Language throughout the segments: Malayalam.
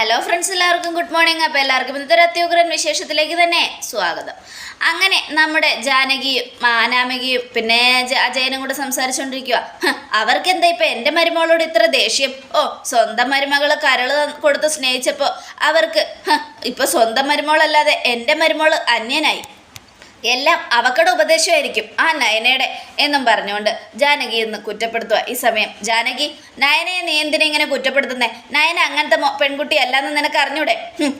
ഹലോ ഫ്രണ്ട്സ് എല്ലാവർക്കും ഗുഡ് മോർണിംഗ് അപ്പോൾ എല്ലാവർക്കും ഇന്നത്തെ അത്യുഗ്രൻ വിശേഷത്തിലേക്ക് തന്നെ സ്വാഗതം. അങ്ങനെ നമ്മുടെ ജാനകിയും മാനാമികയും പിന്നെ അജയനും കൂടെ സംസാരിച്ചുകൊണ്ടിരിക്കുക അവർക്ക് എന്താ ഇപ്പം എന്റെ മരുമകളോട് ഇത്ര ദേഷ്യം? ഓ സ്വന്തം മരുമകൾ കരൾ കൊടുത്ത് സ്നേഹിച്ചപ്പോൾ അവർക്ക് ഇപ്പോൾ സ്വന്തം മരുമകളല്ലാതെ എന്റെ മരുമകൾ അന്യനായി. എല്ലാം അവക്കടെ ഉപദേശമായിരിക്കും. ആ നയനയുടെ എന്നും പറഞ്ഞുകൊണ്ട് ജാനകി എന്ന് കുറ്റപ്പെടുത്തുക. ഈ സമയം ജാനകി നയനയെ നീ എന്തിനെ ഇങ്ങനെ കുറ്റപ്പെടുത്തുന്നേ? നയന അങ്ങനത്തെ പെൺകുട്ടി അല്ലാന്ന് നിനക്ക് അറിഞ്ഞൂടെ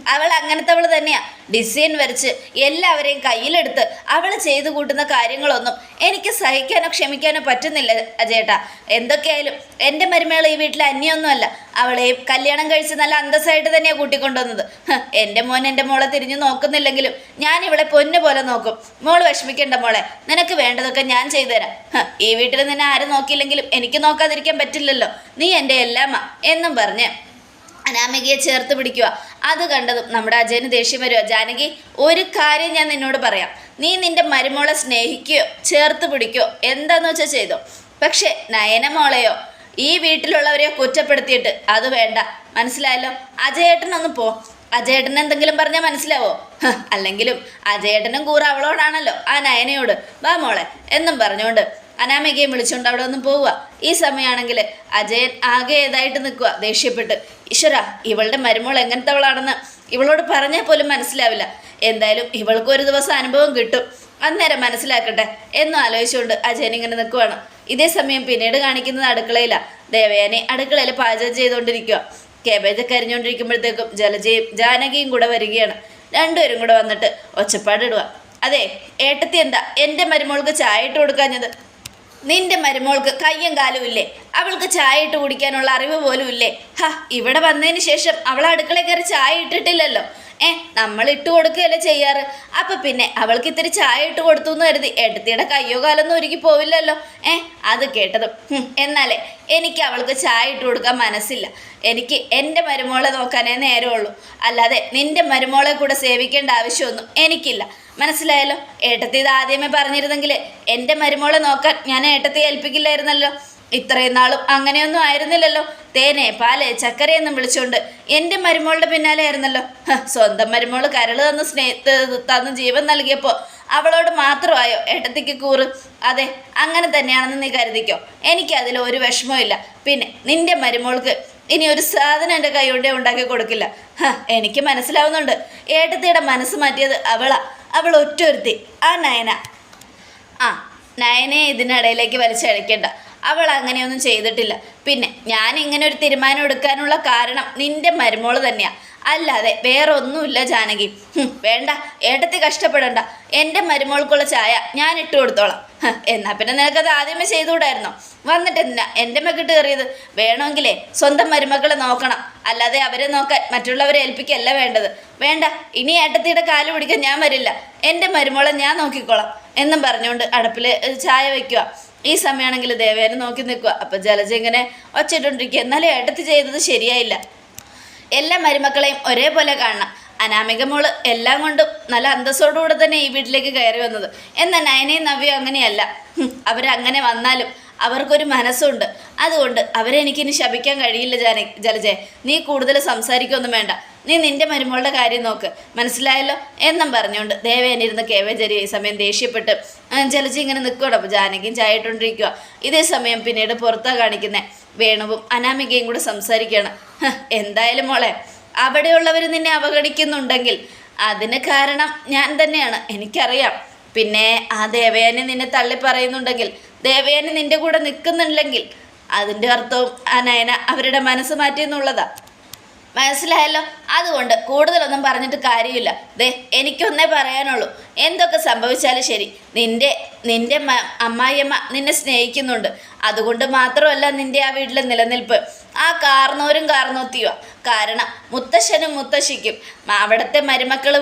അവൾ അങ്ങനത്തെ അവൾ തന്നെയാ. ഡിസൈൻ വരച്ച് എല്ലാവരെയും കയ്യിലെടുത്ത് അവൾ ചെയ്തു കൂട്ടുന്ന കാര്യങ്ങളൊന്നും എനിക്ക് സഹിക്കാനോ ക്ഷമിക്കാനോ പറ്റുന്നില്ല അജേട്ടാ. എന്തൊക്കെയായാലും എന്റെ മരുമകൾ ഈ വീട്ടിൽ അന്യൊന്നുമല്ല. അവളെ കല്യാണം കഴിച്ച് നല്ല അന്തസ്സായിട്ട് തന്നെയാണ് കൂട്ടിക്കൊണ്ടുവന്നത്. എന്റെ മോൻ എന്റെ മോളെ തിരിഞ്ഞു നോക്കുന്നില്ലെങ്കിലും ഞാൻ ഇവളെ പൊന്നു പോലെ നോക്കും. മോൾ വിഷമിക്കണ്ട മോളെ നിനക്ക് വേണ്ടതൊക്കെ ഞാൻ ചെയ്തുതരാം. ഈ വീട്ടിൽ നിന്നെ ആരും നോക്കിയില്ലെങ്കിലും എനിക്ക് നോക്കാതിരിക്കാൻ പറ്റില്ലല്ലോ. നീ എന്റെ എല്ലാമ്മ എന്നും പറഞ്ഞ് അനാമികയെ ചേർത്ത് പിടിക്കുക അത് കണ്ടതും നമ്മുടെ അജയന് ദേഷ്യം വരുമോ ജാനകി ഒരു കാര്യം ഞാൻ നിന്നോട് പറയാം. നീ നിന്റെ മരുമോളെ സ്നേഹിക്കുകയോ ചേർത്ത് പിടിക്കുകയോ എന്താന്ന് വെച്ചാൽ ചെയ്തോ. പക്ഷേ നയനമോളെയോ ഈ വീട്ടിലുള്ളവരെ കുറ്റപ്പെടുത്തിയിട്ട് അത് വേണ്ട. മനസ്സിലായല്ലോ? അജയേട്ടനൊന്ന് പോ. അജയേട്ടൻ എന്തെങ്കിലും പറഞ്ഞാൽ മനസ്സിലാവോ? അല്ലെങ്കിലും അജയേട്ടനും കൂറ അവളോടാണല്ലോ ആ നയനയോട്. വാ മോളെ എന്നും പറഞ്ഞുകൊണ്ട് അനാമികയെ വിളിച്ചുകൊണ്ട് അവിടെ ഒന്ന് പോവുക. ഈ സമയമാണെങ്കിൽ അജയൻ ആകെ ഏതായിട്ട് നിൽക്കുക. ദേഷ്യപ്പെട്ട് ഈശ്വര ഇവളുടെ മരുമോൾ എങ്ങനത്തവളാണെന്ന് ഇവളോട് പറഞ്ഞാൽ പോലും മനസ്സിലാവില്ല. എന്തായാലും ഇവൾക്ക് ഒരു ദിവസം അനുഭവം കിട്ടും. അന്നേരം മനസ്സിലാക്കട്ടെ എന്നും ആലോചിച്ചുകൊണ്ട് അജയൻ ഇങ്ങനെ നിൽക്കുവാണ്. ഇതേ സമയം പിന്നീട് കാണിക്കുന്നത് അടുക്കളയിലാണ് ദേവയാനി അടുക്കളയിൽ പാചകം ചെയ്തുകൊണ്ടിരിക്കുക കേബേജ് കരിഞ്ഞുകൊണ്ടിരിക്കുമ്പോഴത്തേക്കും ജലജയും ജാനകിയും കൂടെ വരികയാണ്. രണ്ടുപേരും കൂടെ വന്നിട്ട് ഒച്ചപ്പാടിടുക അതെ ഏട്ടത്തി എന്താ? എന്റെ മരുമോൾക്ക് ചായ ഇട്ട് കൊടുക്കാഞ്ഞത്? നിന്റെ മരുമോൾക്ക് കയ്യും കാലും ഇല്ലേ? അവൾക്ക് ചായ ഇട്ട് കുടിക്കാനുള്ള അറിവ് പോലും ഇല്ലേ? ഹ ഇവിടെ വന്നതിന് ശേഷം അവൾ അടുക്കളയിൽ കയറി ചായ ഇട്ടിട്ടില്ലല്ലോ. ഏ നമ്മൾ ഇട്ട് കൊടുക്കുകയല്ലേ ചെയ്യാറ്? അപ്പൊ പിന്നെ അവൾക്ക് ഇത്തിരി ചായ ഇട്ട് കൊടുത്തു എന്ന് കരുതി എടുത്തിയുടെ കയ്യോ കാലൊന്നും ഒരുക്കി പോവില്ലല്ലോ. ഏ അത് കേട്ടതും. എന്നാലേ എനിക്ക് അവൾക്ക് ചായ ഇട്ട് കൊടുക്കാൻ മനസ്സില്ല. എനിക്ക് എന്റെ മരുമോളെ നോക്കാനേ നേരമുള്ളൂ. അല്ലാതെ നിന്റെ മരുമോളെ കൂടെ സേവിക്കേണ്ട ആവശ്യമൊന്നും എനിക്കില്ല. മനസ്സിലായല്ലോ? ഏട്ടത്തി ഇത് ആദ്യമേ പറഞ്ഞിരുന്നെങ്കിൽ എന്റെ മരുമോളെ നോക്കാൻ ഞാൻ ഏട്ടത്തെ ഏൽപ്പിക്കില്ലായിരുന്നല്ലോ. ഇത്രയും നാളും അങ്ങനെയൊന്നും ആയിരുന്നില്ലല്ലോ. തേനെ പാൽ ചക്കരയെന്നും വിളിച്ചുകൊണ്ട് എന്റെ മരുമോളുടെ പിന്നാലെ ആയിരുന്നല്ലോ. സ്വന്തം മരുമോൾ കരൾ തന്ന് സ്നേഹ തന്ന് ജീവൻ നൽകിയപ്പോൾ അവളോട് മാത്രമായോ ഏട്ടത്തിക്ക് കൂറ്? അതെ അങ്ങനെ തന്നെയാണെന്ന് നീ കരുതിക്കോ. എനിക്ക് അതിൽ ഒരു വിഷമവും പിന്നെ നിന്റെ മരുമോൾക്ക് ഇനി ഒരു സാധനം എന്റെ കൈ കൊണ്ടേ ഉണ്ടാക്കി കൊടുക്കില്ല. എനിക്ക് മനസ്സിലാവുന്നുണ്ട്. ഏട്ടത്തിയുടെ മനസ്സ് മാറ്റിയത് അവളാ. അവൾ ഒറ്റൊരുത്തി. ആ നയന. ആ നയനെ ഇതിനിടയിലേക്ക് വലിച്ചഴക്കേണ്ട അവൾ അങ്ങനെയൊന്നും ചെയ്തിട്ടില്ല. പിന്നെ ഞാൻ ഇങ്ങനെ ഒരു തീരുമാനം എടുക്കാനുള്ള കാരണം നിന്റെ മരുമോൾ തന്നെയാ. അല്ലാതെ വേറെ ഒന്നുമില്ല ജാനകി വേണ്ട. ഏട്ടത്തി കഷ്ടപ്പെടണ്ട. എന്റെ മരുമോൾക്കുള്ള ചായ ഞാൻ ഇട്ട് കൊടുത്തോളാം. എന്നാ പിന്നെ നിനക്കത് ആദ്യമേ ചെയ്തുകൂടായിരുന്നോ? വന്നിട്ട് എന്നാ എന്റെ മക്കിട്ട് കയറിയത്? വേണമെങ്കിലേ സ്വന്തം മരുമക്കളെ നോക്കണം. അല്ലാതെ അവരെ നോക്കാൻ മറ്റുള്ളവരെ ഏൽപ്പിക്കല്ല വേണ്ടത്. വേണ്ട ഇനി ഏട്ടത്തിയുടെ കാൽ പിടിക്കാൻ ഞാൻ വരില്ല. എന്റെ മരുമോളെ ഞാൻ നോക്കിക്കോളാം എന്നും പറഞ്ഞുകൊണ്ട് അടുപ്പിൽ ചായ വയ്ക്കുക ഈ സമയമാണെങ്കിൽ ദേവേനെ നോക്കി നിൽക്കുക. അപ്പം ജലജ ഇങ്ങനെ ഒച്ചിട്ടുണ്ടിരിക്കുക എന്നാലും ഏട്ടത്തി ചെയ്തത് ശരിയായില്ല. എല്ലാ മരുമക്കളെയും ഒരേപോലെ കാണണം. അനാമിക മോൾ എല്ലാം കൊണ്ടും നല്ല അന്തസ്സോടുകൂടെ തന്നെ ഈ വീട്ടിലേക്ക് കയറി വന്നത്. എന്നാൽ നയനയും നവ്യം അങ്ങനെയല്ല. അവരങ്ങനെ വന്നാലും അവർക്കൊരു മനസ്സുണ്ട്. അതുകൊണ്ട് അവരെ എനിക്കിനി ശപിക്കാൻ കഴിയില്ല ജാന ജലജയ നീ കൂടുതൽ സംസാരിക്കൊന്നും വേണ്ട. നീ നിന്റെ മരുമകളുടെ കാര്യം നോക്ക്. മനസ്സിലായല്ലോ? എന്നും പറഞ്ഞുകൊണ്ട് ദേവേനിരുന്ന് കേവചരി ഈ സമയം ദേഷ്യപ്പെട്ട് ജലജി ഇങ്ങനെ നിൽക്കുകയാണ് അപ്പോൾ ജാനകിയും ചായ ഇട്ടുകൊണ്ടിരിക്കുക ഇതേ സമയം പിന്നീട് പുറത്താ കാണിക്കുന്നത് വേണുവും അനാമികയും കൂടെ സംസാരിക്കുകയാണ്. എന്തായാലും മോളെ. അവിടെയുള്ളവർ നിന്നെ അവഗണിക്കുന്നുണ്ടെങ്കിൽ അതിന് കാരണം ഞാൻ തന്നെയാണ് എനിക്കറിയാം. പിന്നെ ആ ദേവയാനി നിന്നെ തള്ളി പറയുന്നുണ്ടെങ്കിൽ ദേവയാനി നിന്റെ കൂടെ നിൽക്കുന്നുണ്ടെങ്കിൽ അതിന്റെ അർത്ഥവും ആ നയന അവരുടെ മനസ്സ് മാറ്റി എന്നുള്ളതാണ് മനസ്സിലായല്ലോ? അതുകൊണ്ട് കൂടുതലൊന്നും പറഞ്ഞിട്ട് കാര്യമില്ല. ദേ എനിക്കൊന്നേ പറയാനുള്ളൂ. എന്തൊക്കെ സംഭവിച്ചാലും ശരി. നിന്റെ മ- അമ്മായിയമ്മ നിന്നെ സ്നേഹിക്കുന്നുണ്ട്. അതുകൊണ്ട് മാത്രമല്ല നിന്റെ ആ വീട്ടിലെ നിലനിൽപ്പ്. ആ കാർന്നോരും കാർന്നോത്തിയോ കാരണം മുത്തശ്ശനും മുത്തശ്ശിക്കും അവിടുത്തെ മരുമക്കൾ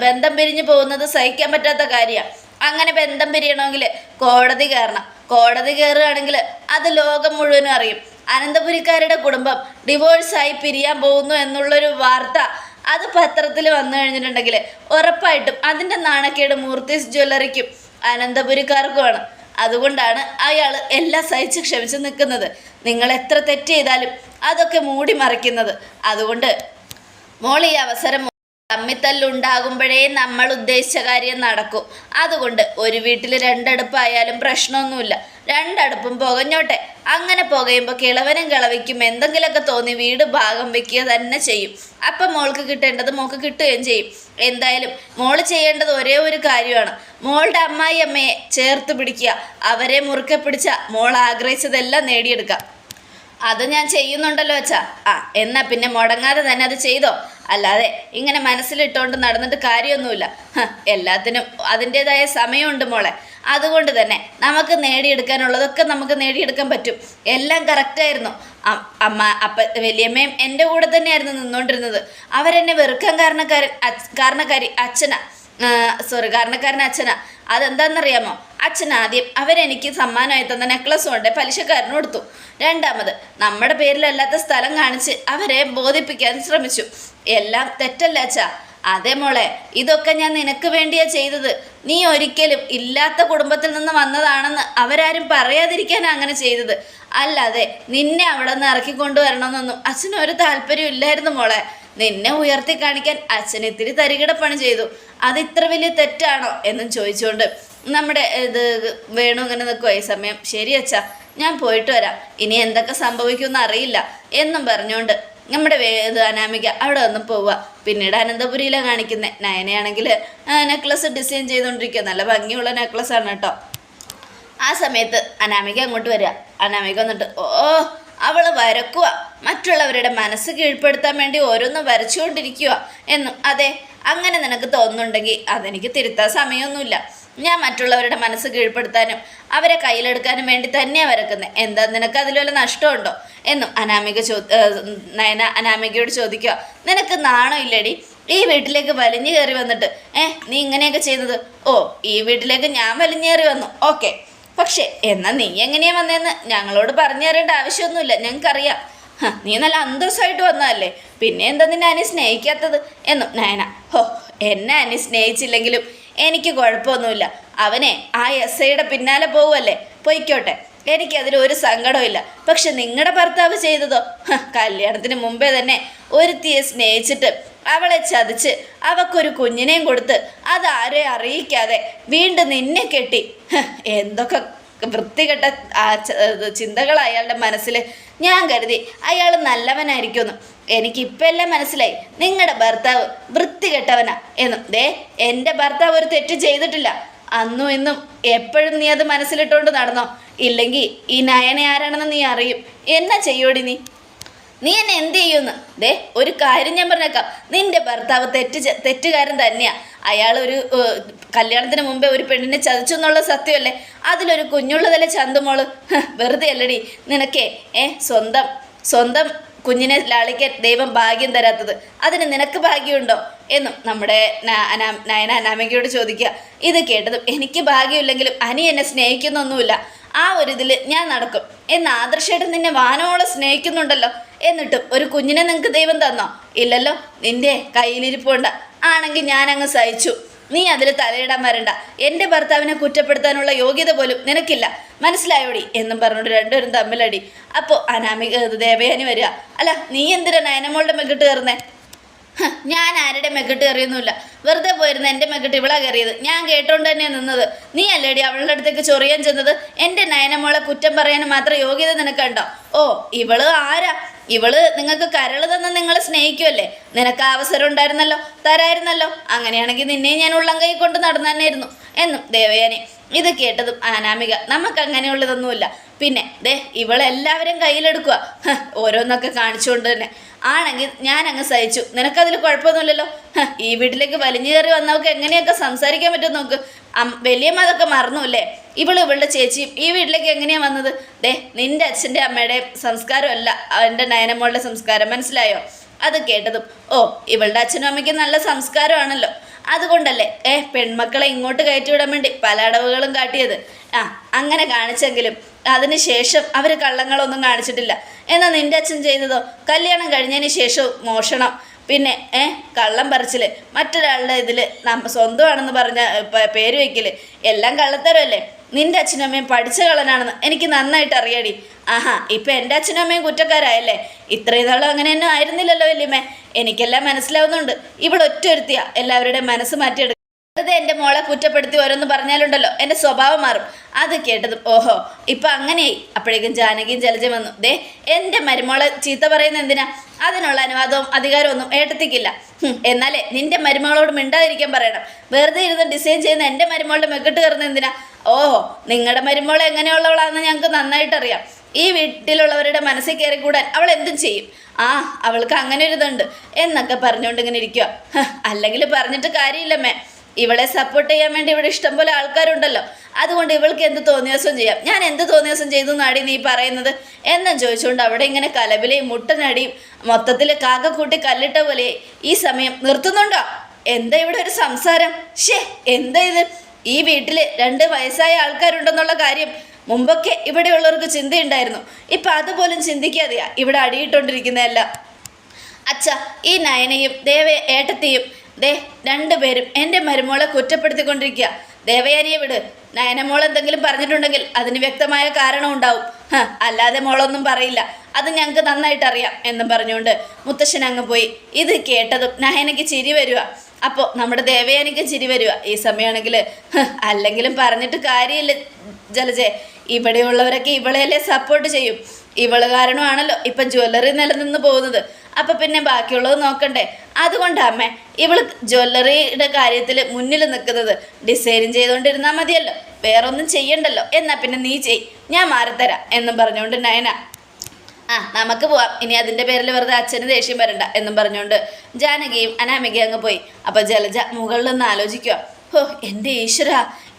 ബന്ധം പിരിഞ്ഞു പോകുന്നത് സഹിക്കാൻ പറ്റാത്ത കാര്യമാണ് അങ്ങനെ ബന്ധം പിരിയണമെങ്കിൽ കോടതി കയറണം. കോടതി കയറുകയാണെങ്കിൽ അത് ലോകം മുഴുവനും അറിയും. അനന്തപുരിക്കാരുടെ കുടുംബം ഡിവോഴ്സായി പിരിയാൻ പോകുന്നു എന്നുള്ളൊരു വാർത്ത അത് പത്രത്തിൽ വന്നു കഴിഞ്ഞിട്ടുണ്ടെങ്കിൽ ഉറപ്പായിട്ടും അതിന്റെ നാണക്കേട് മൂർത്തീസ് ജ്വല്ലറിക്കും അനന്തപുരിക്കാർക്കുമാണ്. അതുകൊണ്ടാണ് അയാൾ എല്ലാം സഹിച്ച് ക്ഷമിച്ച് നിൽക്കുന്നത്. നിങ്ങൾ എത്ര തെറ്റ് ചെയ്താലും അതൊക്കെ മൂടി മറയ്ക്കുന്നത് അതുകൊണ്ട് മോൾ ഈ അവസരം തമ്മിത്തല്ലുണ്ടാകുമ്പോഴേ നമ്മൾ ഉദ്ദേശിച്ച കാര്യം നടക്കും. അതുകൊണ്ട് ഒരു വീട്ടിൽ രണ്ടടുപ്പായാലും പ്രശ്നമൊന്നുമില്ല. രണ്ടടുപ്പും പുകഞ്ഞോട്ടെ. അങ്ങനെ പുകയുമ്പോൾ കിളവനും കിളവിക്കും എന്തെങ്കിലുമൊക്കെ തോന്നി വീട് ഭാഗം വെക്കുക തന്നെ ചെയ്യും. അപ്പം മോൾക്ക് കിട്ടേണ്ടത് മോൾക്ക് കിട്ടുകയും ചെയ്യും. എന്തായാലും മോൾ ചെയ്യേണ്ടത് ഒരേ ഒരു കാര്യമാണ്. മോളുടെ അമ്മായി അമ്മയെ ചേർത്ത് പിടിക്കുക. അവരെ മുറുക്കെ പിടിച്ച മോൾ ആഗ്രഹിച്ചതെല്ലാം നേടിയെടുക്കാം. അത് ഞാൻ ചെയ്യുന്നുണ്ടല്ലോ അച്ഛാ. ആ എന്നാ പിന്നെ മുടങ്ങാതെ തന്നെ അത് ചെയ്തോ. അല്ലാതെ ഇങ്ങനെ മനസ്സിലിട്ടുകൊണ്ട് നടന്നിട്ട് കാര്യമൊന്നുമില്ല. എല്ലാത്തിനും അതിന്റെതായ സമയമുണ്ട് മോളെ. അതുകൊണ്ട് തന്നെ നമുക്ക് നേടിയെടുക്കാനുള്ളതൊക്കെ നമുക്ക് നേടിയെടുക്കാൻ പറ്റും. എല്ലാം കറക്റ്റായിരുന്നു. അമ്മ അപ്പ വലിയമ്മയും എന്റെ കൂടെ തന്നെയായിരുന്നു നിന്നുകൊണ്ടിരുന്നത് അവരെന്നെ വെറുക്കാൻ കാരണക്കാരൻ കാരണക്കാരി അച്ഛനാ. സോറി കാരണക്കാരൻ അച്ഛനാ. അതെന്താണെന്നറിയാമോ? അച്ഛൻ ആദ്യം അവരെനിക്ക് സമ്മാനമായി തന്ന നെക്ലസ് കൊണ്ട് പലിശക്കാരന് കൊടുത്തു. രണ്ടാമത് നമ്മുടെ പേരിലല്ലാത്ത സ്ഥലം കാണിച്ച് അവരെ ബോധിപ്പിക്കാൻ ശ്രമിച്ചു. എല്ലാം തെറ്റല്ല അച്ഛാ. അതെ മോളെ ഇതൊക്കെ ഞാൻ നിനക്ക് വേണ്ടിയാ ചെയ്തത്. നീ ഒരിക്കലും ഇല്ലാത്ത കുടുംബത്തിൽ നിന്ന് വന്നതാണെന്ന് അവരാരും പറയാതിരിക്കാൻ അങ്ങനെ ചെയ്തത്. അല്ലാതെ നിന്നെ അവിടെ നിന്ന് ഇറക്കിക്കൊണ്ടുവരണമെന്നൊന്നും അച്ഛന് ഒരു താല്പര്യം ഇല്ലായിരുന്നു മോളെ. നിന്നെ ഉയർത്തി കാണിക്കാൻ അച്ഛൻ ഇത്തിരി തരികിട പണി ചെയ്തു. അത് ഇത്ര വലിയ തെറ്റാണോ എന്നും ചോദിച്ചുകൊണ്ട് നമ്മുടെ ഇത് വേണു ഇങ്ങനെ നിൽക്കുമോ ഈ സമയം. ശരി അച്ഛാ ഞാൻ പോയിട്ട് വരാം. ഇനി എന്തൊക്കെ സംഭവിക്കുമെന്ന് അറിയില്ല എന്നും പറഞ്ഞുകൊണ്ട് നമ്മുടെ ഇത് അനാമിക അവിടെ ഒന്നും പോവുക പിന്നീട് അനന്തപുരിയിലാണ് കാണിക്കുന്നത് നയനയാണെങ്കിൽ നെക്ലസ് ഡിസൈൻ ചെയ്തുകൊണ്ടിരിക്കുക നല്ല ഭംഗിയുള്ള നെക്ലസ് ആണ് കേട്ടോ. ആ സമയത്ത് അനാമിക അങ്ങോട്ട് വരിക അനാമിക വന്നിട്ട് ഓ അവൾ വരക്കുക മറ്റുള്ളവരുടെ മനസ്സ് കീഴ്പ്പെടുത്താൻ വേണ്ടി ഓരോന്നും വരച്ചുകൊണ്ടിരിക്കുക എന്നും. അതെ അങ്ങനെ നിനക്ക് തോന്നുന്നുണ്ടെങ്കിൽ അതെനിക്ക് തിരുത്താൻ സമയമൊന്നുമില്ല. ഞാൻ മറ്റുള്ളവരുടെ മനസ്സ് കീഴ്പ്പെടുത്താനും അവരെ കയ്യിലെടുക്കാനും വേണ്ടി തന്നെയാണ് വരക്കുന്നത് എന്താ നിനക്ക് അതിൽ വല്ല നഷ്ടമുണ്ടോ? എന്നും അനാമിക ചോ നയന അനാമികയോട് ചോദിക്കുക നിനക്ക് നാണോ ഇല്ലടി? ഈ വീട്ടിലേക്ക് വലിഞ്ഞു കയറി വന്നിട്ട്. ഏ നീ ഇങ്ങനെയൊക്കെ ചെയ്തത് ഓ ഈ വീട്ടിലേക്ക് ഞാൻ വലിഞ്ഞു കയറി വന്നു. ഓക്കെ. പക്ഷേ എന്നാ നീ എങ്ങനെയാ വന്നതെന്ന് ഞങ്ങളോട് പറഞ്ഞു തരേണ്ട ആവശ്യമൊന്നുമില്ല. ഞങ്ങൾക്കറിയാം. നീ നല്ല അന്തസ്സായിട്ട് വന്നതല്ലേ. പിന്നെ എന്താ നിന്നെ അനി സ്നേഹിക്കാത്തത്? എന്നും നയന. ഹോ എന്നെ അനി സ്നേഹിച്ചില്ലെങ്കിലും എനിക്ക് കുഴപ്പമൊന്നുമില്ല. അവനെ ആ എസ് ഐയുടെ പിന്നാലെ പോവുമല്ലേ പൊയ്ക്കോട്ടെ. എനിക്കതിൽ ഒരു സങ്കടമില്ല പക്ഷെ നിങ്ങളുടെ ഭർത്താവ് ചെയ്തതോ? കല്യാണത്തിന് മുമ്പേ തന്നെ ഒരുത്തിയെ സ്നേഹിച്ചിട്ട് അവളെ ചതിച്ച് അവക്കൊരു കുഞ്ഞിനെയും കൊടുത്ത് അതാരെ അറിയിക്കാതെ വീണ്ടും നിന്നെ കെട്ടി. എന്തൊക്കെ വൃത്തികെട്ട ചിന്തകൾ അയാളുടെ മനസ്സിൽ ഞാൻ കരുതി അയാൾ നല്ലവനായിരിക്കുമെന്ന്. എനിക്കിപ്പോൾ എല്ലാം മനസ്സിലായി. നിങ്ങളുടെ ഭർത്താവ് വൃത്തികെട്ടവനാ എന്ന്. ദേ എന്റെ ഭർത്താവ് ഒരു തെറ്റ് ചെയ്തിട്ടില്ല. അന്നും ഇന്നും എപ്പോഴും നീ അത് മനസ്സിലിട്ടുകൊണ്ട് നടന്നോ? ഇല്ലെങ്കിൽ ഈ നയനെ ആരാണെന്ന് നീ അറിയും. എന്നാ ചെയ്യോടി നീ? നീ എന്നെ എന്ത് ചെയ്യുമെന്ന് ദേ ഒരു കാര്യം ഞാൻ പറഞ്ഞേക്കാം. നിന്റെ ഭർത്താവ് തെറ്റ് തെറ്റുകാരൻ തന്നെയാ. അയാൾ ഒരു കല്യാണത്തിന് മുമ്പേ ഒരു പെണ്ണിനെ ചതിച്ചു എന്നുള്ള സത്യമല്ലേ? അതിലൊരു കുഞ്ഞുള്ളതല്ലേ ചന്തുമോൾ? വെറുതെ അല്ലടി. നിനക്കേ ഏ സ്വന്തം സ്വന്തം കുഞ്ഞിനെ ലാളിക്കാൻ ദൈവം ഭാഗ്യം തരാത്തത്. അതിന് നിനക്ക് ഭാഗ്യമുണ്ടോ? എന്നും നമ്മുടെ നയന അനാമികയോട് ചോദിക്കുക. ഇത് കേട്ടതും എനിക്ക് ഭാഗ്യമില്ലെങ്കിലും അനി എന്നെ സ്നേഹിക്കുന്നൊന്നുമില്ല. ആ ഒരു ഇതിൽ ഞാൻ നടക്കും. എന്ന് ആദർശമായിട്ട് നിന്നെ വാനോളം സ്നേഹിക്കുന്നുണ്ടല്ലോ. എന്നിട്ടും ഒരു കുഞ്ഞിനെ നിങ്ങൾക്ക് ദൈവം തന്നോ? ഇല്ലല്ലോ നിന്റെ കയ്യിലിരിപ്പുണ്ട് ആണെങ്കിൽ ഞാനങ്ങ് സഹിച്ചു. നീ അതിൽ തലയിടാൻ വരണ്ട. എന്റെ ഭർത്താവിനെ കുറ്റപ്പെടുത്താനുള്ള യോഗ്യത പോലും നിനക്കില്ല. മനസ്സിലായോടി? എന്നും പറഞ്ഞുകൊണ്ട് രണ്ടുപേരും തമ്മിലടി. അപ്പോൾ അനാമിക ദേവയാനി വരിക. അല്ല നീ എന്തിനാ നയനമോളുടെ മെക്കിട്ട് കയറുന്നേ? ഞാൻ ആരുടെ മെക്കിട്ട് കയറിയൊന്നുമില്ല. വെറുതെ പോയിരുന്നു എന്റെ മെക്കിട്ട് ഇവളാ കയറിയത്. ഞാൻ കേട്ടോണ്ട് തന്നെയാണ് നിന്നത്. നീ അല്ലേടി അവളുടെ അടുത്തേക്ക് ചൊറിയാൻ ചെന്നത്? എന്റെ നയനമോളെ കുറ്റം പറയാൻ മാത്രം യോഗ്യത നിനക്കുണ്ടോ? ഓ ഇവൾ ആരാ? ഇവൾ നിങ്ങൾക്ക് കരൾ തന്ന് നിങ്ങൾ സ്നേഹിക്കുമല്ലേ നിനക്ക് അവസരം ഉണ്ടായിരുന്നല്ലോ? തരായിരുന്നല്ലോ? അങ്ങനെയാണെങ്കിൽ നിന്നെ ഞാൻ ഉള്ളം കൈ കൊണ്ട് നടന്നു തന്നെയായിരുന്നു എന്നും ദേവയാനി ഇത് കേട്ടതും അനാമിക നമുക്ക് അങ്ങനെയുള്ളതൊന്നുമില്ല. പിന്നെ ദേ ഇവളെല്ലാവരും കയ്യിലെടുക്കുക ഓരോന്നൊക്കെ കാണിച്ചുകൊണ്ട് തന്നെ. ആണെങ്കിൽ ഞാൻ അങ്ങ് സഹിച്ചു. നിനക്കതിൽ കുഴപ്പമൊന്നുമില്ലല്ലോ? ഈ വീട്ടിലേക്ക് വലിഞ്ഞു കയറി വന്നവർക്ക് എങ്ങനെയൊക്കെ സംസാരിക്കാൻ പറ്റും നോക്ക്. വലിയ വലിയമ്മ അതൊക്കെ മറന്നുല്ലേ? ഇവൾ ഇവളുടെ ചേച്ചിയും ഈ വീട്ടിലേക്ക് എങ്ങനെയാ വന്നത്? ദേ നിന്റെ അച്ഛന്റെ അമ്മയുടെയും സംസ്കാരമല്ല എന്റെ നയനമ്മളുടെ സംസ്കാരം മനസ്സിലായോ? അത് കേട്ടതും ഓ ഇവളുടെ അച്ഛനും അമ്മയ്ക്കും നല്ല സംസ്കാരമാണല്ലോ. അതുകൊണ്ടല്ലേ ഏ പെൺമക്കളെ ഇങ്ങോട്ട് കയറ്റി വിടാൻ വേണ്ടി പല അടവുകളും കാട്ടിയത്. ആ അങ്ങനെ കാണിച്ചെങ്കിലും അതിന് ശേഷം അവർ കള്ളങ്ങളൊന്നും കാണിച്ചിട്ടില്ല. എന്നാൽ നിന്റെ അച്ഛൻ ചെയ്തതോ? കല്യാണം കഴിഞ്ഞതിന് ശേഷം മോഷണം. പിന്നെ ഏ കള്ളം പറിച്ചിൽ മറ്റൊരാളുടെ ഇതിൽ നമ്മ സ്വന്തമാണെന്ന് പറഞ്ഞ പേര് വയ്ക്കൽ എല്ലാം കള്ളത്തരമല്ലേ? നിന്റെ അച്ഛനും അമ്മയും പഠിച്ച കളനാണെന്ന് എനിക്ക് നന്നായിട്ട് അറിയാടി. ആഹാ ഇപ്പം എന്റെ അച്ഛനും അമ്മയും കുറ്റക്കാരായല്ലേ? ഇത്രയും നാളും അങ്ങനെ തന്നെ ആയിരുന്നില്ലല്ലോ വല്യമ്മേ. എനിക്കെല്ലാം മനസ്സിലാവുന്നുണ്ട്. ഇവിടെ ഒറ്റ ഒരുത്തിയാ എല്ലാവരുടെയും മനസ്സ് മാറ്റിയെടുക്കും വെറുതെ എന്റെ മോളെ കുറ്റപ്പെടുത്തി ഓരോന്ന് പറഞ്ഞാലുണ്ടല്ലോ എന്റെ സ്വഭാവം മാറും. അത് കേട്ടത് ഓഹോ ഇപ്പൊ അങ്ങനെയായി. അപ്പോഴേക്കും ജാനകിയും ജലജയും വന്നു ദേ എന്റെ മരുമോളെ ചീത്ത പറയുന്ന എന്തിനാ? അതിനുള്ള അനുവാദവും അധികാരവും ഒന്നും ഏട്ടത്തിക്കില്ല. എന്നാലേ നിന്റെ മരുമകളോട് മിണ്ടാതിരിക്കാൻ പറയണം. വെറുതെ ഇരുന്ന് ഡിസൈൻ ചെയ്യുന്ന എന്റെ മരുമകളുടെ മെക്കിട്ട് കയറുന്ന എന്തിനാ? ഓഹോ നിങ്ങളുടെ മരുമോൾ എങ്ങനെയുള്ളവളാണെന്ന് ഞങ്ങൾക്ക് നന്നായിട്ട് അറിയാം ഈ വീട്ടിലുള്ളവരുടെ മനസ്സിൽ കയറി കൂടാൻ അവൾ എന്തും ചെയ്യും. ആ അവൾക്ക് അങ്ങനെ ഒരു ഇതുണ്ട് എന്നൊക്കെ പറഞ്ഞുകൊണ്ട് ഇങ്ങനെ ഇരിക്കുക അല്ലെങ്കിൽ പറഞ്ഞിട്ട് കാര്യമില്ലമ്മേ ഇവളെ സപ്പോർട്ട് ചെയ്യാൻ വേണ്ടി ഇവിടെ ഇഷ്ടംപോലെ ആൾക്കാരുണ്ടല്ലോ. അതുകൊണ്ട് ഇവൾക്ക് എന്ത് തോന്നിയാസം ചെയ്യാം? ഞാൻ എന്ത് തോന്നിയാസം ചെയ്തു നാടി നീ പറയുന്നത്? എന്നും ചോദിച്ചുകൊണ്ട് അവിടെ ഇങ്ങനെ കലബിലെയും മുട്ടനടിയും മൊത്തത്തിൽ കാക്ക കൂട്ടി കല്ലിട്ട പോലെ ഈ സമയം നിർത്തുന്നുണ്ടോ? എന്താ ഇവിടെ ഒരു സംസാരം? ഷേ എന്താ ഇത്? ഈ വീട്ടിൽ രണ്ട് വയസ്സായ ആൾക്കാരുണ്ടെന്നുള്ള കാര്യം മുമ്പൊക്കെ ഇവിടെയുള്ളവർക്ക് ചിന്തയുണ്ടായിരുന്നു. ഇപ്പം അതുപോലും ചിന്തിക്കാതെയാ ഇവിടെ അടിയിട്ടോണ്ടിരിക്കുന്നതല്ല. അച്ഛ ഈ നയനയും ദേവ ഏട്ടത്തെയും ദേ രണ്ടുപേരും എന്റെ മരുമോളെ കുറ്റപ്പെടുത്തിക്കൊണ്ടിരിക്കുക. ദേവയാനിയെ വിട്. നയനമോൾ എന്തെങ്കിലും പറഞ്ഞിട്ടുണ്ടെങ്കിൽ അതിന് വ്യക്തമായ കാരണം ഉണ്ടാവും. അല്ലാതെ മോളൊന്നും പറയില്ല. അത് ഞങ്ങൾക്ക് നന്നായിട്ട് അറിയാം എന്നും പറഞ്ഞുകൊണ്ട് മുത്തശ്ശൻ അങ്ങ് പോയി. ഇത് കേട്ടതും നയനയ്ക്ക് ചിരി വരിക. അപ്പോൾ നമ്മുടെ ദേവയാനിക്കും ചിരി വരിക. ഈ സമയമാണെങ്കിൽ അല്ലെങ്കിലും പറഞ്ഞിട്ട് കാര്യമില്ല ജലജെ. ഇവിടെയുള്ളവരൊക്കെ ഇവളെയല്ലേ സപ്പോർട്ട് ചെയ്യും. ഇവൾ കാരണമാണല്ലോ ഇപ്പം ജ്വല്ലറി നിലനിന്ന് പോകുന്നത്. അപ്പം പിന്നെ ബാക്കിയുള്ളത് നോക്കണ്ടേ. അതുകൊണ്ടാണ് അമ്മേ ഇവൾ ജ്വല്ലറിയുടെ കാര്യത്തിൽ മുന്നിൽ നിൽക്കുന്നത് ഡിസൈനും ചെയ്തുകൊണ്ടിരുന്നാൽ മതിയല്ലോ. വേറൊന്നും ചെയ്യണ്ടല്ലോ. എന്നാ പിന്നെ നീ ചെയ്. ഞാൻ മാറിത്തരാം എന്നും പറഞ്ഞുകൊണ്ട് നയന. ആ നമുക്ക് പോവാം. ഇനി അതിന്റെ പേരിൽ വെറുതെ അച്ഛന് ദേഷ്യം വരണ്ട എന്നും പറഞ്ഞുകൊണ്ട് ജാനകിയും അനാമികയും അങ്ങ് പോയി. അപ്പോൾ ജലജ മുകളിൽ നിന്ന് ആലോചിക്കുക ഹോ എന്റെ ഈശ്വര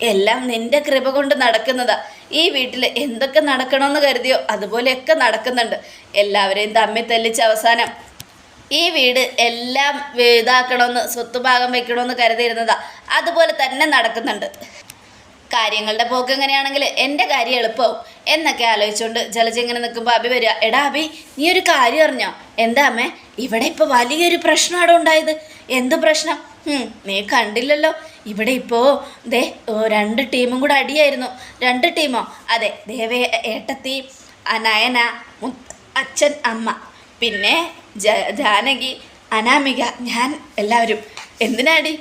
എല്ലാം നിന്റെ കൃപ കൊണ്ട് നടക്കുന്നതാ. ഈ വീട്ടിൽ എന്തൊക്കെ നടക്കണമെന്ന് കരുതിയോ? അതുപോലെയൊക്കെ നടക്കുന്നുണ്ട്. എല്ലാവരെയും തമ്മിൽ തെല്ലിച്ച് അവസാനം ഈ വീട് എല്ലാം ഇതാക്കണമെന്ന് സ്വത്ത് ഭാഗം വെക്കണമെന്ന് കരുതിയിരുന്നതാ. അതുപോലെ തന്നെ നടക്കുന്നുണ്ട്. കാര്യങ്ങളുടെ പോക്ക് എങ്ങനെയാണെങ്കിൽ എന്റെ കാര്യം എളുപ്പമാവും എന്നൊക്കെ ആലോചിച്ചുകൊണ്ട് ജലജ ഇങ്ങനെ നിൽക്കുമ്പോൾ അഭി വരിക എടാ അഭി നീ ഒരു കാര്യം അറിഞ്ഞോ? എന്താ അമ്മേ ഇവിടെ ഇപ്പോൾ വലിയൊരു പ്രശ്നമാണ് ഉണ്ടായത്? എന്ത് പ്രശ്നം? നീ കണ്ടില്ലല്ലോ. ഇവിടെ ഇപ്പോൾ ദേ രണ്ട് ടീമും കൂടെ അടിയായിരുന്നു. രണ്ട് ടീമോ? അതെ ദേവേ ഏട്ടത്തി അനയന അച്ഛൻ അമ്മ. പിന്നെ ജാനകി അനാമിക ഞാൻ എല്ലാവരും. എന്തിനാടി?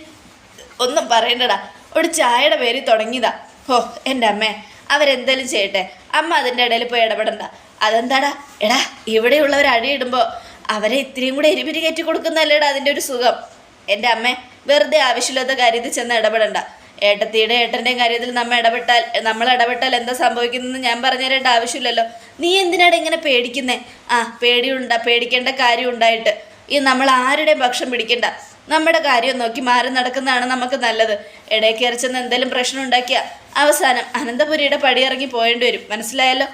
ഒന്നും പറയണ്ടടാ. ഒരു ചായയുടെ പേര് തുടങ്ങിയതാ. ഓ എന്റെ അമ്മേ അവരെന്തേലും ചെയ്യട്ടെ. അമ്മ അതിന്റെ ഇടയിൽ പോയി ഇടപെടണ്ട. അതെന്താടാ? എടാ ഇവിടെയുള്ളവർ അടിയിടുമ്പോൾ അവരെ ഇത്രയും കൂടെ എരിപിരി കയറ്റി കൊടുക്കുന്നല്ലേടാ അതിന്റെ ഒരു സുഖം. എന്റെ അമ്മേ വെറുതെ ആവശ്യമില്ലാത്ത കാര്യത്തിൽ ചെന്ന് ഇടപെടണ്ട. ഏട്ടത്തിയുടെ ഏട്ടന്റെയും കാര്യത്തിൽ നമ്മൾ ഇടപെട്ടാൽ നമ്മൾ ഇടപെട്ടാൽ എന്താ സംഭവിക്കുന്നതെന്ന് ഞാൻ പറഞ്ഞു തരേണ്ട ആവശ്യമില്ലല്ലോ. നീ എന്തിനാണ് ഇങ്ങനെ പേടിക്കുന്നേ? ആ പേടിയുണ്ട പേടിക്കേണ്ട കാര്യം ഉണ്ടായിട്ട് ഈ നമ്മൾ ആരുടെയും പക്ഷം പിടിക്കണ്ട. നമ്മുടെ കാര്യം നോക്കി മാറി നടക്കുന്നതാണ് നമുക്ക് നല്ലത്. ഇടയിൽ കയറി ചെന്ന് എന്തെങ്കിലും പ്രശ്നം ഉണ്ടാക്കിയ അവസാനം അനന്തപുരിയുടെ പടിയിറങ്ങി പോയേണ്ടി വരും. മനസ്സിലായല്ലോ?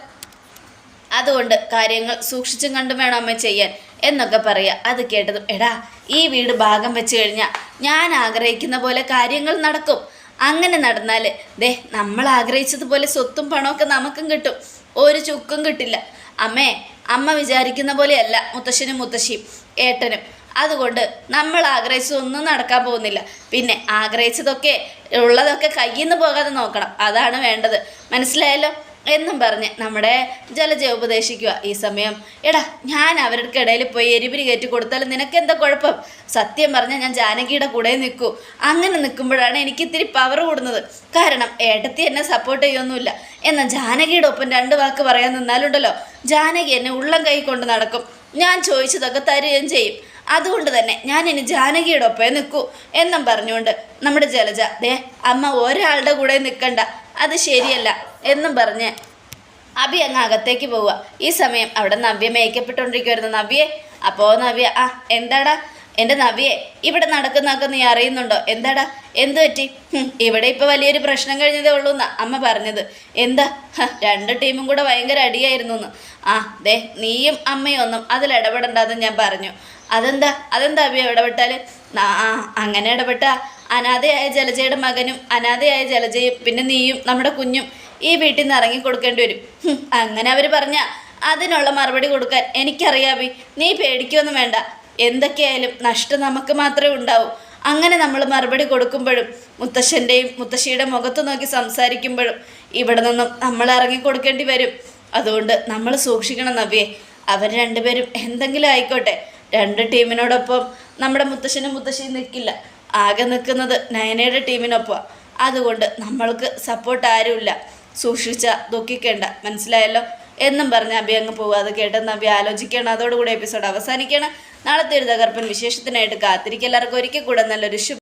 അതുകൊണ്ട് കാര്യങ്ങൾ സൂക്ഷിച്ചും കണ്ടും വേണം അമ്മ ചെയ്യാൻ എന്നൊക്കെ പറയുക അത് കേട്ടതും എടാ ഈ വീട് ഭാഗം വെച്ച് കഴിഞ്ഞാൽ ഞാൻ ആഗ്രഹിക്കുന്ന പോലെ കാര്യങ്ങൾ നടക്കും. അങ്ങനെ നടന്നാൽ ദേ നമ്മൾ ആഗ്രഹിച്ചതുപോലെ സ്വത്തും പണമൊക്കെ നമുക്കും കിട്ടും. ഒരു ചുക്കും കിട്ടില്ല. അമ്മേ അമ്മ വിചാരിക്കുന്ന പോലെയല്ല മുത്തശ്ശനും മുത്തശ്ശിയും ഏട്ടനും. അതുകൊണ്ട് നമ്മൾ ആഗ്രഹിച്ചതൊന്നും നടക്കാൻ പോകുന്നില്ല. പിന്നെ ആഗ്രഹിച്ചതൊക്കെ ഉള്ളതൊക്കെ കയ്യിൽ നിന്ന് പോകാതെ നോക്കണം. അതാണ് വേണ്ടത്. മനസ്സിലായല്ലോ? എന്നും പറഞ്ഞ് നമ്മുടെ ജലജ ഉപദേശിക്കുക ഈ സമയം. എടാ ഞാൻ അവരുടെ ഇടയിൽ പോയി എരിപിരി കയറ്റി കൊടുത്താലും നിനക്ക് എന്താ കുഴപ്പം? സത്യം പറഞ്ഞാൽ ഞാൻ ജാനകിയുടെ കൂടെ നിൽക്കൂ. അങ്ങനെ നിൽക്കുമ്പോഴാണ് എനിക്ക് ഇത്തിരി പവർ കൂടുന്നത്. കാരണം ഏട്ടത്തി എന്നെ സപ്പോർട്ട് ചെയ്യൊന്നുമില്ല. എന്നാൽ ജാനകിയുടെ ഒപ്പം രണ്ട് വാക്ക് പറയാൻ നിന്നാലുണ്ടല്ലോ. ജാനകി എന്നെ ഉള്ളം കൈ കൊണ്ട് നടക്കും. ഞാൻ ചോദിച്ചതൊക്കെ തരുകയും ചെയ്യും. അതുകൊണ്ട് തന്നെ ഞാൻ ഇനി ജാനകിയുടെ ഒപ്പേ നിൽക്കൂ എന്നും പറഞ്ഞുകൊണ്ട് നമ്മുടെ ജലജ ദേ അമ്മ ഒരാളുടെ കൂടെ നിൽക്കണ്ട. അത് ശരിയല്ല എന്നും പറഞ്ഞ് അഭി അങ്ങ് അകത്തേക്ക് പോവുക. ഈ സമയം അവിടെ നവ്യ മേക്കപ്പെട്ടുകൊണ്ടിരിക്കുമായിരുന്നു നവ്യെ അപ്പോൾ നവ്യ ആ എന്താടാ? എന്റെ നവ്യെ ഇവിടെ നടക്കുന്നതൊക്കെ നീ അറിയുന്നുണ്ടോ? എന്താടാ? എന്ത് പറ്റി? ഇവിടെ ഇപ്പോൾ വലിയൊരു പ്രശ്നം കഴിഞ്ഞതേ ഉള്ളൂ എന്നാ അമ്മ പറഞ്ഞത്. എന്താ? രണ്ട് ടീമും കൂടെ ഭയങ്കര അടിയായിരുന്നു എന്ന് ആ ദേ നീയും അമ്മയും ഒന്നും അതിൽ ഇടപെടണ്ടെന്ന് ഞാൻ പറഞ്ഞു. അതെന്താ? അതെന്താ അബിയ ഇടപെട്ടാൽ അങ്ങനെ ഇടപെട്ട അനാഥയായ ജലജയുടെ മകനും അനാഥയായ ജലജയും പിന്നെ നീയും നമ്മുടെ കുഞ്ഞും ഈ വീട്ടിൽ നിന്ന് ഇറങ്ങി കൊടുക്കേണ്ടി വരും. അങ്ങനെ അവർ പറഞ്ഞ അതിനുള്ള മറുപടി കൊടുക്കാൻ എനിക്കറിയാമി നീ പേടിക്കൊന്നും വേണ്ട. എന്തൊക്കെയായാലും നഷ്ടം നമുക്ക് മാത്രമേ ഉണ്ടാവൂ. അങ്ങനെ നമ്മൾ മറുപടി കൊടുക്കുമ്പോഴും മുത്തശ്ശന്റെയും മുത്തശ്ശിയുടെ മുഖത്ത് നോക്കി സംസാരിക്കുമ്പോഴും ഇവിടെ നിന്നും നമ്മൾ ഇറങ്ങി കൊടുക്കേണ്ടി വരും. അതുകൊണ്ട് നമ്മൾ സൂക്ഷിക്കണം നവ്യെ. അവർ രണ്ടുപേരും എന്തെങ്കിലും ആയിക്കോട്ടെ. രണ്ട് ടീമിനോടൊപ്പം നമ്മുടെ മുത്തശ്ശനും മുത്തശ്ശിയും നിൽക്കില്ല ആകെ നിൽക്കുന്നത് നയനയുടെ ടീമിനൊപ്പം അതുകൊണ്ട് നമ്മൾക്ക് സപ്പോർട്ട് ആരുമില്ല. സൂക്ഷിച്ച ദുഃഖിക്കേണ്ട മനസ്സിലായല്ലോ? എന്നും പറഞ്ഞ് അഭി അങ്ങ് പോകും അത് കേട്ടെന്ന് അബി ആലോചിക്കണം അതോടുകൂടി എപ്പിസോഡ് അവസാനിക്കണം നാളത്തെ ഒരു തകർപ്പൻ വിശേഷത്തിനായിട്ട് കാത്തിരിക്കും എല്ലാവർക്കും ഒരിക്കൽ കൂടെ നല്ലൊരു ശുഭ